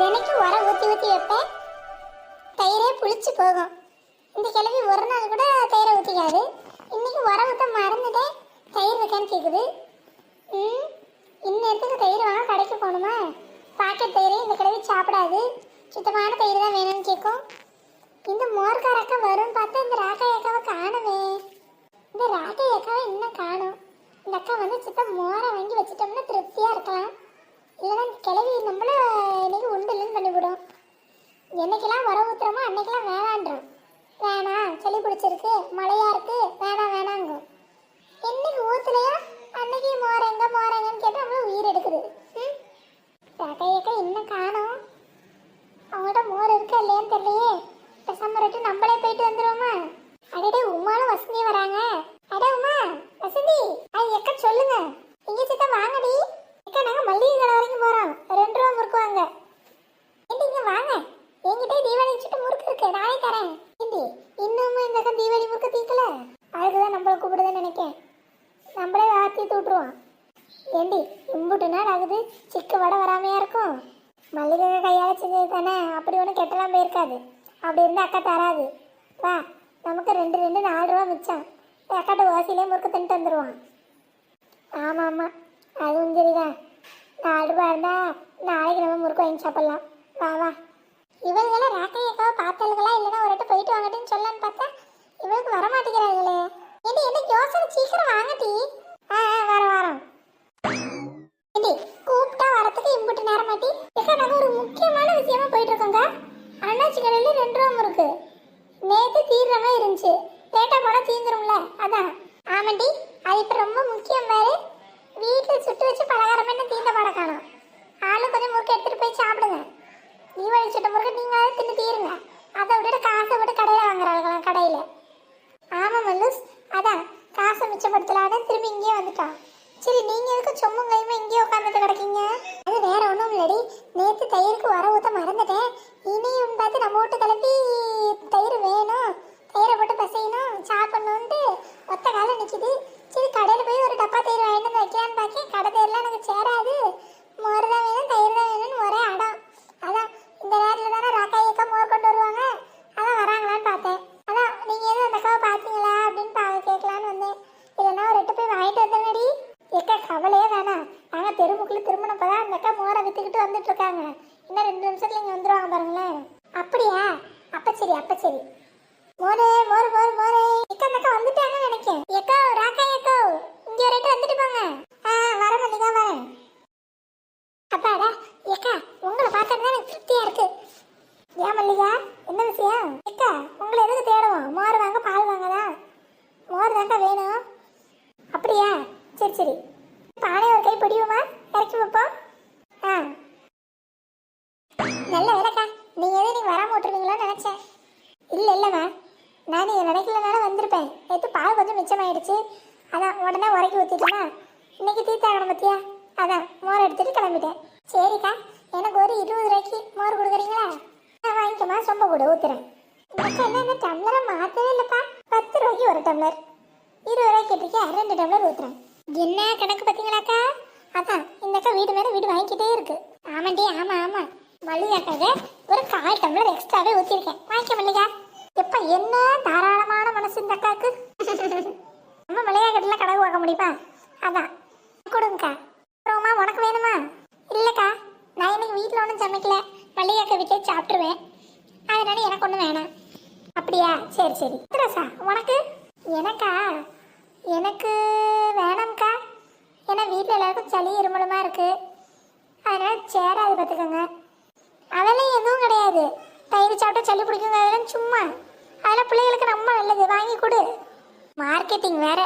தினைக்கும் உரம் ஊற்றி ஊற்றி வைப்பேன். தயிரே புளிச்சு போகும். இந்த கிழவி ஒரு நாள் கூட தயிரை ஊற்றிக்காது இன்னைக்கு உரம் ஊற்ற மறந்துட்டேன். தயிர் வைக்கான்னு கேட்குது ம் இன்னத்துக்கு தயிர் வாங்க கடைக்கு போகணுமா? பாக்கெட் தயிரே இந்த கிழவி சாப்பிடாது. சுத்தமான தயிர் தான் வேணும்னு கேட்கும் இந்த மோர்கார அக்கா வரும்னு பார்த்தா இந்த ராக்காய் அக்காவை காணுமே. இந்த ராக்காய் அக்காவை இன்னும் காணும். இந்த அக்கா வந்து சுத்தம் மோரை வாங்கி வச்சுட்டோம்னா திருப்தியாக இருக்கலாம். இல்லைன்னா கிளவி நம்மள இன்னைக்கு உண்டு இல்லைன்னு பண்ணிவிடும். என்னைக்கெல்லாம் வர ஊத்துறோமோ அன்னைக்கெல்லாம் வேணான்றோம் வேணாம் சளி பிடிச்சிருக்கு மழையா இருக்குது வேணாம் வேணாங்கும் என்னைக்கு ஊத்துலையா அன்னைக்கு மோரங்க மோரங்கன்னு கேட்டு நம்மள உயிர் எடுக்குது ம் ராக்கையக்கா இன்னும் காணோம் அவங்கள்ட்ட மோர் இருக்கா இல்லையான்னு தெரியலையே பேசாம ரெட்டு நம்மளே போயிட்டு வந்துருவோமா அடடே உமாலும் வசந்தி வராங்க அட உமா வசந்தி ஐ எக்க சொல்லுங்க இங்க சித்தா வாங்கடி அக்கா நாங்க மல்லிகை கடை வரைக்கும் போறோம் ரெண்டு ரூபா முறுக்கு வாங்க ஏண்டி இங்க வாங்க என்கிட்ட தீபாவளி வச்சுட்டு முறுக்கு இருக்கு நானே தரேன் ஏண்டி இன்னும் இந்த அக்கா தீபாவளி முறுக்கு தீக்கல அதுக்குதான் நம்மள கூப்பிடுதுன்னு நினைக்கேன் நம்மளே வாத்தி தூட்டுருவோம் ஏண்டி இம்புட்டு நாள் ஆகுது சிக்கு வடை வராமையா இருக்கும் மல்லிகை கையால் செஞ்சது தானே அப்படி ஒன்றும் கெட்டலாம் போயிருக்காது. அப்படி இருந்தால் அக்கா தராது. வா நமக்கு ரெண்டு ரெண்டு நாலு ரூபா மிச்சம். அக்காட்ட ஓசிலே முறுக்கு தின்ட்டு வந்துடுவான் ஆமாம் ஆமாம் அதுவும் சரிதான் நாலு ரூபா இருந்தால் நாளைக்கு நம்ம முறுக்கு வாங்கி சாப்பிடலாம். வா வா. இவளுக்கெல்லாம் ராக்கை அக்காவை பார்த்தாளுங்களா இல்லைன்னா ஒரு போயிட்டு வாங்கட்டுன்னு சொல்லலான்னு பார்த்தா இவளுக்கு வர மாட்டேங்கிறாங்களே ஏண்டி என்ன யோசனை சீக்கிரம் வாங்கட்டி ஆ ஆ, வரோம் வரோம் ஏண்டி கூப்பிட்டா வரத்துக்கு இம்புட்டு நேரம் மாட்டி ஏக்கா நாங்கள் ஒரு முக்கியமான விஷயமா போயிட்டு இருக்கோங்க அண்ணாச்சி கடையில் ரெண்டு ரூபா முறுக்கு நேற்று தீர்ற மாதிரி இருந்துச்சு லேட்டாக போனால் தீந்துரும்ல அதான் ஆமாண்டி அது இப்போ ரொம்ப முக்கியம் பாரு. வீட்டில் சுட்டு வச்சு பலகாரம் என்ன தீந்த படம் காணும். ஆளு கொஞ்சம் முறுக்கு எடுத்துகிட்டு போய் சாப்பிடுங்க. தீபாவளி சுட்ட முறுக்கு நீங்களாவது தின்னு தீருங்க. அதை விட்டுட்டு காசை விட்டு கடையில் வாங்குறாங்களாம் கடையில். ஆமாம் மல்லூஸ் அதான் காசை மிச்சப்படுத்தலான்னு திரும்பி இங்கேயே வந்துட்டான். சரி நீங்க எதுக்கு சொம்மும் கையுமா இங்கேயே உட்காந்துட்டு கிடக்கீங்க அது வேற ஒன்றும் இல்லடி நேற்று தயிருக்கு வர ஊற்ற மறந்துட்டேன் இனியும் பார்த்து நம்ம வீட்டு கிளம்பி தயிர் வேணும் தயிரை போட்டு பசையணும் சாப்பிடணுன்ட்டு ஒத்த காலம் நிற்கிது சரி கடையில் போய் ஒரு டப்பா தயிர் வாங்கிட்டு வந்து வைக்கலான்னு பார்க்கேன் கடை தயிர்லாம் எனக்கு சேராது மோர் தான் வேணும் தயிர் தான் வேணும்னு ஒரே அடம் அதான் இந்த நேரத்தில் தானே ராக்காயக்கா மோர் கொண்டு வருவாங்க அதான் வராங்களான்னு பார்த்தேன் அதான் நீங்கள் எதுவும் அந்த அக்காவை பார்த்தீங்களா அப்படின்னு பா கேட்கலான்னு வந்தேன் இல்லைன்னா ஒரு எட்டு போய் வாங்கிட்டு வந்தேங்கடி எக்கா கவலையே வேணாம் நாங்கள் தெருமுக்குள்ள திரும்பினப்போ தான் அந்த அக்கா மோரை வித்துக்கிட்டு வந்துட்டு இருக்காங்க இன்னும் ரெண்டு நிமிஷத்துல இங்கே வந்துருவாங்க பாருங்களேன் அப்படியா அப்ப சரி அப்ப சரி மோரே மோர் மோர் மோரே எக்கா அந்த அக்கா வந்துட்டாங்கன்னு நினைக்கேன் எக்கோ ராக்கா எக்கோ இங்க ஒரு எட்டு வந்துட்டு போங்க ஆ வர மல்லிகா வரேன் அப்பாடா ஏக்கா உங்களை பார்த்தா தான் எனக்கு திருப்தியா இருக்கு ஏன் மல்லிகா என்ன விஷயம் ஏக்கா உங்களை எதுக்கு தேடுவோம் மோர் வாங்க பால் வாங்கதான் மோர் தாண்டா வேணும் அப்படியா சரி சரி பானை ஒரு கை பிடிவுமா இறக்கி வைப்போம் ஆ. நல்ல வேலைக்கா. நீங்க எதுவும் நீங்க வராம விட்டுருவீங்களோன்னு நினைச்சேன். இல்ல இல்லம்மா நான் நீங்க நினைக்கலனால வந்திருப்பேன். நேற்று பால் கொஞ்சம் மிச்சமாயிடுச்சு. அதான் உடனே உரைக்கி ஊத்திட்டுமா இன்னைக்கு தீத்தாகணும் பத்தியா? அதான் மோர் எடுத்துட்டு கிளம்பிட்டேன். சரிக்கா. எனக்கு ஒரு இருபது ரூபாய்க்கு மோர் கொடுக்குறீங்களா? நான் வாங்கிக்கமா சொம்ப கூட ஊத்துறேன். என்ன இந்த டம்ளரை மாத்தவே இல்லைப்பா. பத்து ரூபாய்க்கு ஒரு டம்ளர். இருபது ரூபாய்க்கு கேட்டிருக்கேன் ரெண்டு டம்ளர் ஊத்துறேன். என்ன கணக்கு பார்த்தீங்களாக்கா? அதான் இந்த அக்கா வீடு மேலே வீடு வாங்கிக்கிட்டே இருக்கு. ஆமாண்டி ஆமாம் ஆமாம் மல்லிகாக்காக ஒரு கால் டம்ளர் எக்ஸ்ட்ராவே ஊற்றிருக்கேன் வாங்கிக்க மல்லிகா. எப்போ என்ன தாராளமான மனசு இந்த அக்காவுக்கு? நம்ம மல்லிகா கட்டில கணக்கு பார்க்க முடியுமா? அதான். கொடுங்கக்கா. அப்புறமா உனக்கு வேணுமா? இல்லைக்கா நான் இன்னைக்கு வீட்டில் ஒன்றும் சமைக்கல. மல்லிகாக்கா வீட்டிலே சாப்பிட்ருவேன் அதனால எனக்கு ஒன்றும் வேணாம். அப்படியா? சரி சரி. ரசா உனக்கு? எனக்கா? எனக்கு வேணாம்க்கா ஏன்னா வீட்டில் எல்லாருக்கும் சளி இருமலுமா இருக்கு. அதனால சேராது பார்த்துக்கோங்க. அதெல்லாம் எதுவும் கிடையாது. தயிர் சாப்பிட்டா சளி பிடிக்குங்க அதெல்லாம் சும்மா. அதெல்லாம் பிள்ளைகளுக்கு ரொம்ப நல்லது. வாங்கி கொடு. மார்க்கெட்டிங் வேற.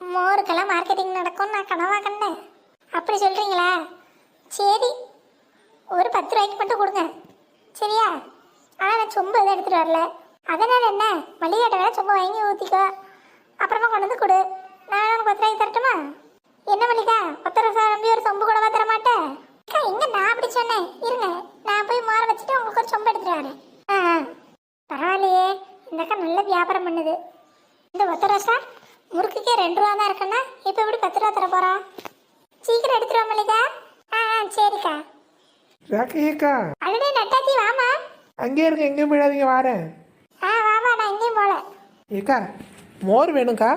மோருக்கெல்லாம் மார்க்கெட்டிங் நடக்கும் நான் கனவாக கண்டேன். அப்படி சொல்கிறீங்களா சரி. ஒரு பத்து ரூபாய்க்கு மட்டும் கொடுங்க. சரியா? ஆனால் நான் சொம்பு எதுவும் எடுத்துகிட்டு வரல. அதனால் என்ன? மளிகை வேணா சொம்பு வாங்கி ஊற்றிக்கோ அப்புறமா கொண்டு வந்து கொடு. நான் உனக்கு பத்து ரூபாய்க்கு தரட்டுமா? என்ன மல்லிகா? பத்து ரூபா நம்பி ஒரு சொம்பு கூடவா தர மாட்டேன் அக்கா எங்க நான் அப்படி சொன்னேன்? இருங்க நான் போய் மாற வச்சுட்டு உங்களுக்கு ஒரு சொம்பு எடுத்துட்டு வரேன். ஆ. பரவாயில்லையே. இந்த அக்கா நல்ல வியாபாரம் பண்ணுது. இந்த ஒத்த ரோசா முறுக்குக்கே ரெண்டு ரூபா தான் இருக்குன்னா இப்போ எப்படி பத்து ரூபா தர போறா? சீக்கிரம் எடுத்துட்டு வா மல்லிகா. ஆ ஆ சரிக்கா. ராக்கையக்கா அடடே நட்டாச்சி வாமா அங்கே இருங்க எங்கேயும் போயிடாதீங்க வாரேன். ஆ வாமா நான் எங்கேயும் போல ஏக்கா மோர் வேணும்க்கா.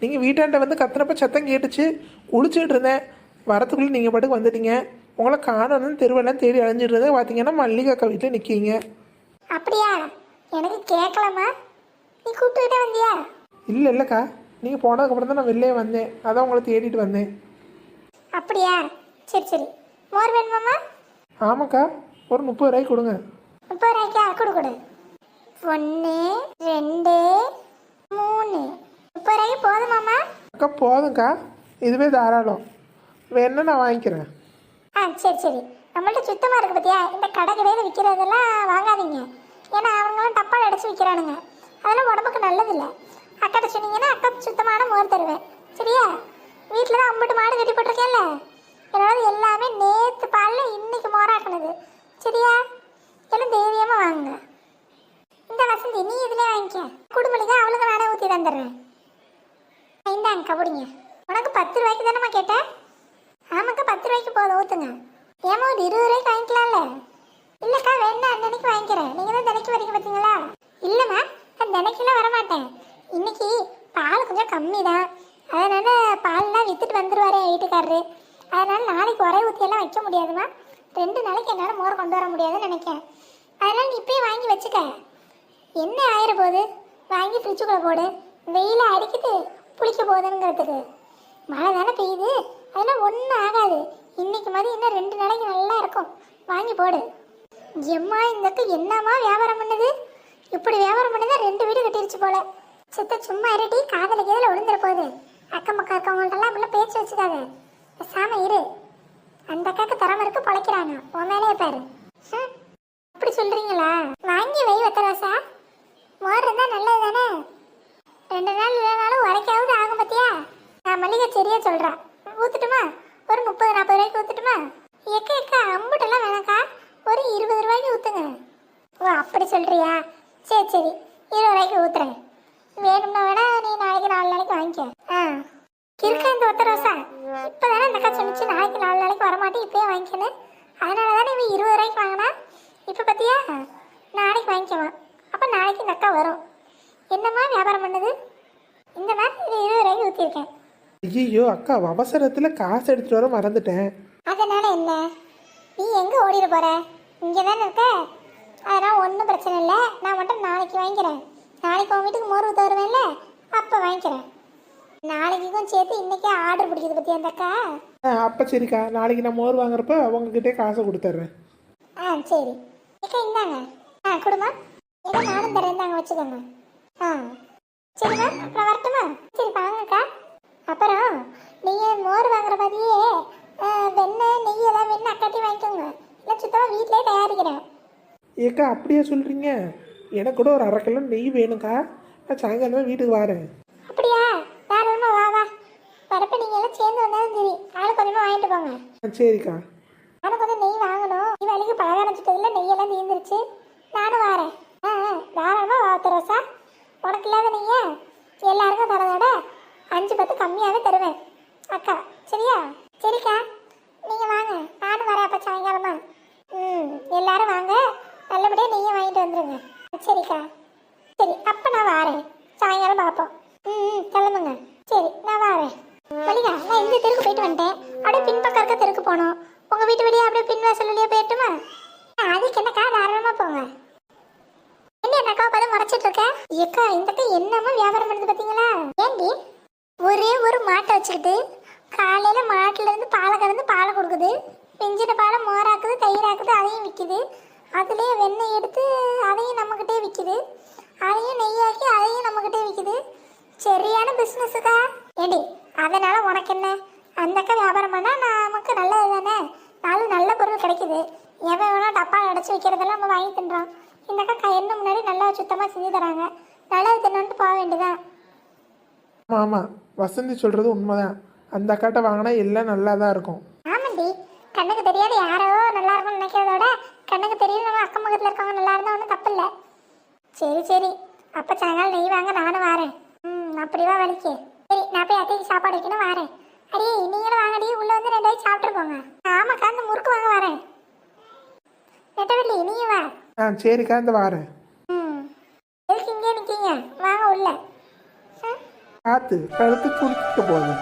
நீங்கள் வீட்டாண்ட வந்து கத்துனப்ப சத்தம் கேட்டுச்சு குளிச்சுட்டு இருந்தேன். வரத்துக்குள்ளே நீங்கள் பாட்டுக்கு வந்துட்டீங்க. உங்களை காணணும்னு தெருவெல்லாம் தேடி அலைஞ்சிட்டு இருந்தேன் பார்த்தீங்கன்னா மல்லிகாக்கா வீட்டில் நிற்கீங்க அப்படியா? எனக்கு கேட்கலாமா நீ கூப்பிட்டுக்கிட்டே வந்தியா? இல்லை இல்லைக்கா. நீங்கள் போனதுக்கப்புறம் தான் நான் வெளிலே வந்தேன். அதான் உங்களை தேடிட்டு வந்தேன். அப்படியா? சரி சரி. மோர் வேணுமாம்மா? ஆமாக்கா. ஒரு முப்பது ரூபாய்க்கு கொடுங்க. முப்பது ரூபாய்க்கா? கொடு கொடு ஒன்று ரெண்டு மூணு. முப்பது போதுமாம்மா அக்கா போதும்க்கா. இதுவே தாராளம். வேணா நான் வாங்கிக்கிறேன்? ஆ சரி சரி. நம்மள்ட்ட சுத்தமாக இருக்கு பார்த்தியா இந்த கடை கடையில் விற்கிறதெல்லாம் வாங்காதீங்க. ஏன்னா அவங்களாம் டப்பால் அடைச்சி விற்கிறானுங்க அதெல்லாம் உடம்புக்கு நல்லதில்லை. அக்காட்ட சொன்னீங்கன்னா அக்கா சுத்தமான மோர் தருவேன். சரியா? வீட்டில் தான் அம்பட்டு மாடு கட்டி போட்டிருக்கேன்ல? என்னோட எல்லாமே நேற்று பாலில் இன்னைக்கு மோராக்குனது. சரியா? எல்லாம் தைரியமாக வாங்குங்க. இந்த வசந்தி நீ இதுலேயே வாங்கிக்க? குடும்பலிங்க அவளுக்கு நானே ஊற்றி தந்துடுறேன். இந்தாங்க கபடிங்க உனக்கு பத்து ரூபாய்க்கு தானேம்மா கேட்டேன் ஆமாக்கா பத்து ரூபாய்க்கு போதும் ஊற்றுங்க ஏமா ஒரு இருபது ரூபாய்க்கு வாங்கிக்கலாம்ல? இல்லைக்கா வேண்டாம் அன்னன்னைக்கு வாங்கிக்கிறேன். நீங்கள் தான் தினைக்கு வரீங்க பார்த்தீங்களா இல்லைம்மா நான் தினைக்கெல்லாம் வரமாட்டேன். இன்னைக்கு பால் கொஞ்சம் கம்மி தான் அதனால பால்லாம் விற்றுட்டு வந்துடுவார் என் வீட்டுக்காரரு. அதனால நாளைக்கு ஒரே ஊற்றியெல்லாம் வைக்க முடியாதும்மா. ரெண்டு நாளைக்கு என்னால் மோர் கொண்டு வர முடியாதுன்னு நினைக்கிறேன் அதனால நீ இப்பயே வாங்கி வச்சுக்க. என்ன ஆயிர போகுது வாங்கி ஃப்ரிட்ஜுக்குள்ளே போடு. வெயில அடிக்குது. புளிக்க போகுதுங்கிறதுக்கு. மழை தானே பெய்யுது. அதெல்லாம் ஒன்றும் ஆகாது. இன்னைக்கு மாதிரி இன்னும் ரெண்டு நாளைக்கு நல்லா இருக்கும். வாங்கி போடு. எம்மா இந்தக்கு என்னம்மா வியாபாரம் பண்ணுது? இப்படி வியாபாரம் பண்ணதா ரெண்டு வீடு கட்டிருச்சு போல. சித்த சும்மா இருட்டி காதல கீதல விழுந்துற போகுது. அக்கம் பக்கம் இருக்கவங்கள்ட்டெல்லாம் இப்படி பேச்சு வச்சுக்காத. பேசாம இரு. அந்த அக்காக்கு திறமை இருக்கு பொழைக்கிறாங்க உன் மேலேயே பாரு. அப்படி சொல்றீங்களா? வாங்கி வை வத்தராசா மோர் இருந்தா நல்லது தானே ரெண்டு நாள் இல்லைனாலும் உரைக்காவது ஆகும் பத்தியா நான் மல்லிகை சரியா சொல்றேன் ஊத்துட்டுமா ஒரு முப்பது நாற்பது ரூபாய்க்கு ஊத்துட்டுமா எக்க எக்க அம்புட்டெல்லாம் வேணாக்கா ஒரு இருபது ரூபாய்க்கு ஊத்துங்க ஓ அப்படி சொல்றியா சரி சரி இருபது ரூபாய்க்கு ஊத்துறேன் வேணும்னா வேணா நீ நாளைக்கு நாலு நாளைக்கு வாங்கிக்க ஆ இருக்கா இந்த ஒத்த ரோசா இப்பதானே அந்த அக்கா சொன்னிச்சு நாளைக்கு நாலு நாளைக்கு வரமாட்டேன் இப்பயே வாங்கிக்கணும் அதனால தானே இவன் இருபது ரூபாய்க்கு வாங்கினா? இப்போ பார்த்தியா நாளைக்கு வாங்கிக்குவான். அப்போ நாளைக்கு இந்த அக்கா வரும். என்னம்மா வியாபாரம் பண்ணுது? இந்த மாதிரி இது இருபது ரூபாய்க்கு ஊற்றிருக்கேன் ஐயோ அக்கா அவசரத்தில் காசு எடுத்துகிட்டு வர மறந்துட்டேன். அதனால என்ன? நீ எங்கே ஓடிட போற? இங்கே தானே இருக்க? அதெல்லாம் ஒன்றும் பிரச்சனை இல்லை. நான் மட்டும் நாளைக்கு வாங்கிக்கிறேன். நாளைக்கு உன் வீட்டுக்கு மோர் ஊற்ற வருவேன்ல? அப்போ வாங்கிக்கிறேன். நாளைக்கும் சேர்த்து இன்னைக்கே ஆர்டர் பிடிக்குது பற்றி அந்த அக்கா? ஆ அப்போ சரிக்கா. நாளைக்கு நான் மோர் வாங்குறப்ப உங்ககிட்டே காசை கொடுத்துட்றேன் ஆ சரி. அக்கா இந்தாங்க. ஆ கொடுமா. ஏதோ நானும் தரேன். இந்தாங்க வச்சுக்கோங்க. ஆ சரிம்மா. அப்புறம் வரட்டுமா? சரி வாங்கக்கா. அப்புறம் நீங்கள் மோர் வாங்குற மாதிரியே வெண்ணெய் நெய் ஏதாவது வெண்ணெய் அக்காட்டி வாங்கிக்கோங்க. இல்லை சுத்தமாக வீட்டிலே தயாரிக்கிறேன். ஏக்கா அப்படியே சொல்கிறீங்க எனக்கு கூட ஒரு அரை கிலோ நெய் வேணும்க்கா. நான் சாயங்காலமே வீட்டுக்கு வரேன். அப்படியா தாராளமாக வா வா வரப்ப நீங்கள் எல்லாம் சேர்ந்து வந்தாலும் சரி ஆளு கொஞ்சமாக வாங்கிட்டு போங்க. சரிக்கா. நானும் கொஞ்சம் நெய் வாங்கணும். நீ வழிக்கு பலகாரம் சுட்டதில் நெய்யெல்லாம் தீர்ந்துருச்சு. நானும் வரேன். ஆ தாராளமாக வா தெரோசா? உனக்கு இல்லாத நெய்யா எல்லாருக்கும் தரதோட அஞ்சு பத்து கம்மியாகவே தருவேன். அக்கா சரியா? சரிக்கா நீங்கள் வாங்க நானும் வரேன் அப்போ சாயங்காலமா ம் எல்லாரும் வாங்க நல்லபடியாக நெய்யை வாங்கிட்டு வந்துடுங்க சரிக்கா சரி அப்போ நான் வரேன் சாயங்காலம் பார்ப்போம் ம் ம், கிளம்புங்க சரி நான் வரேன் மல்லிகா நான் இந்த தெருக்கு போயிட்டு வந்துட்டேன் அப்படியே பின்பக்கம் இருக்க தெருக்கு போனோம் உங்க வீட்டு வழியா அப்படியே பின் வாசல் வழியா போயிட்டுமா ஆ, அதுக்கு என்னக்கா தாராளமா போங்க என்ன அந்த அக்காவை பார்த்து முறைச்சிட்டு இருக்க ஏக்கா இந்த அக்கா என்னமா வியாபாரம் பண்ணுது பாத்தீங்களா? ஏண்டி? ஒரே ஒரு மாட்டை வச்சுக்கிட்டு காலையில மாட்டுல இருந்து பாலை கறந்து பாலை கொடுக்குது. பெஞ்சின பாலை மோராக்குது தயிராக்குது அதையும் விற்குது அதுலயே வெண்ணெய் எடுத்து அதையும் நம்மக்கிட்டே விற்குது அதையும் நெய்யாக்கி அதையும் நம்மக்கிட்டே விற்குது சரியான பிஸ்னஸுக்கா ஏடி அதனால உனக்கு என்ன? அந்த அக்கா வியாபாரம் பண்ணா நமக்கு நல்லது தானே நாலு நல்ல பொருள் கிடைக்குது. எவன் வேணா டப்பா அடைச்சி வைக்கிறதெல்லாம் நம்ம வாங்கி தின்றான் இந்த அக்கா கையெண்ண முன்னாடி நல்லா சுத்தமாக செஞ்சு தராங்க. நல்லது தின்னுட்டு போக வேண்டியதான் ஆமாம் ஆமாம் வசந்தி சொல்கிறது உண்மைதான். அந்த அக்காட்ட வாங்கினா எல்லாம் நல்லா தான் இருக்கும். ஆமாண்டி. கண்ணுக்கு தெரியாத யாரோ நல்லா இருக்கும்னு நினைக்கிறதோட கண்ணுக்கு தெரியும் நம்ம அக்கம் பக்கத்தில் இருக்கவங்க நல்லா இருந்தால் ஒன்றும் தப்பு இல்லை சரி சரி. அப்போ சாயங்காலம் நெய் வாங்க நானும் வரேன். ம் அப்படிவா வலிக்கு சரி நான் போய் அத்தைக்கு சாப்பாடு வைக்கணும் வரேன். அடி நீங்களும் வாங்கடி. உள்ளே வந்து ரெண்டு வாய் சாப்பிட்டு போங்க ஆமாக்கா அந்த முறுக்கு வாங்க வரேன் நெட்டவள்ளி நீங்க வா ஆ சரிக்கா இந்த வாரேன். எதுக்கு இங்கே நிற்கீங்க வாங்க உள்ள. பார்த்து கழுத்து குளிக்க போகுது.